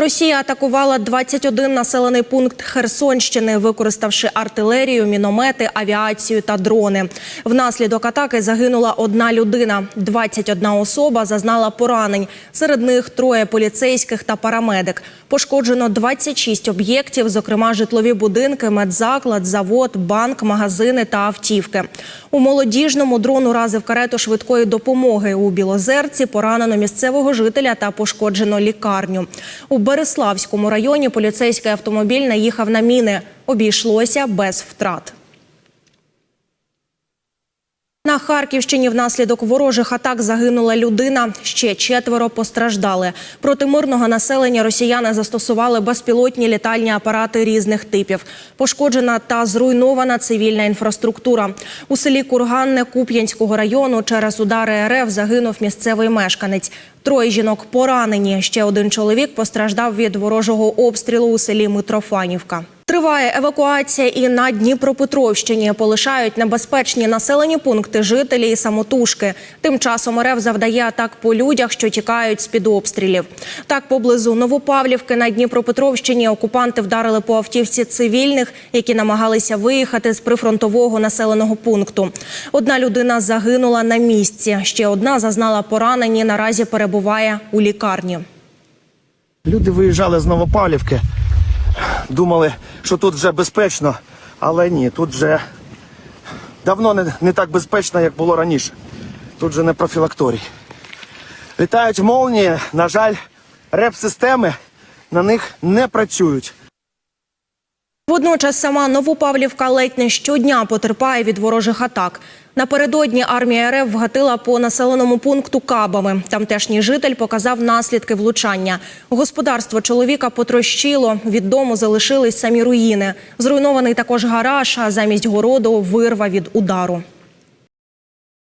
Росія атакувала 21 населений пункт Херсонщини, використавши артилерію, міномети, авіацію та дрони. Внаслідок атаки загинула одна людина. 21 особа зазнала поранень. Серед них троє поліцейських та парамедик. Пошкоджено 26 об'єктів, зокрема житлові будинки, медзаклад, завод, банк, магазини та автівки. У молодіжному дрон уразив карету швидкої допомоги. У Білозерці поранено місцевого жителя та пошкоджено лікарню. У Береславському районі поліцейський автомобіль наїхав на міни. Обійшлося без втрат. Харківщині внаслідок ворожих атак загинула людина. Ще четверо постраждали. Проти мирного населення росіяни застосували безпілотні літальні апарати різних типів. Пошкоджена та зруйнована цивільна інфраструктура. У селі Курганне Куп'янського району через удари РФ загинув місцевий мешканець. Троє жінок поранені. Ще один чоловік постраждав від ворожого обстрілу у селі Митрофанівка. Триває евакуація і на Дніпропетровщині полишають небезпечні населені пункти жителі і самотужки. Тим часом РФ завдає атак по людях, що тікають з під обстрілів. Так, поблизу Новопавлівки на Дніпропетровщині окупанти вдарили по автівці цивільних, які намагалися виїхати з прифронтового населеного пункту. Одна людина загинула на місці. Ще одна зазнала поранені. Наразі перебуває у лікарні. Люди виїжджали з Новопавлівки, думали, що тут вже безпечно, але ні, тут вже давно не, не так безпечно, як було раніше. Тут вже не профілакторій. Літають молнії, на жаль, реп-системи на них не працюють. Водночас сама Новопавлівка ледь не щодня потерпає від ворожих атак. Напередодні армія РФ вгатила по населеному пункту кабами. Тамтешній житель показав наслідки влучання. Господарство чоловіка потрощило. Від дому залишились самі руїни. Зруйнований також гараж, а замість городу вирва від удару.